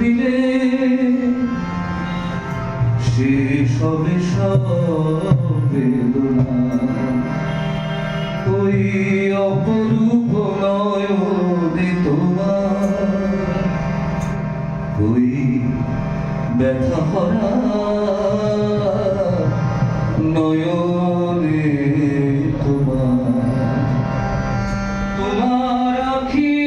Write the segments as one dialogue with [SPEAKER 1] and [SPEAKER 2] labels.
[SPEAKER 1] দিলে শেষ হবে বেদনা ওই অপরূপ নয়নে তোমার ওই ব্যথা ভরা নয়নে তোমার তোমার আখির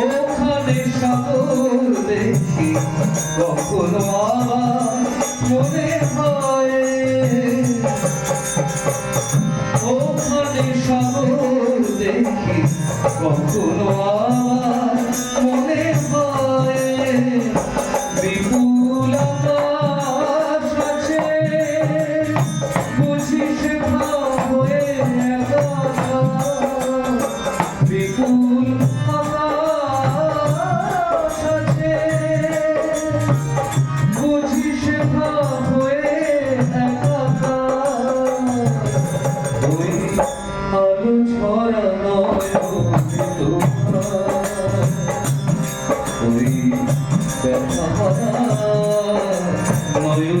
[SPEAKER 1] ওখানে সাগর দেখি, কখনো আমার মনে হয়। ওখানে সাগর দেখি, কখনো আমার মনে হয়। বিপুল আকাশ আছে বুঝি কবি ব্যথা ময়ূর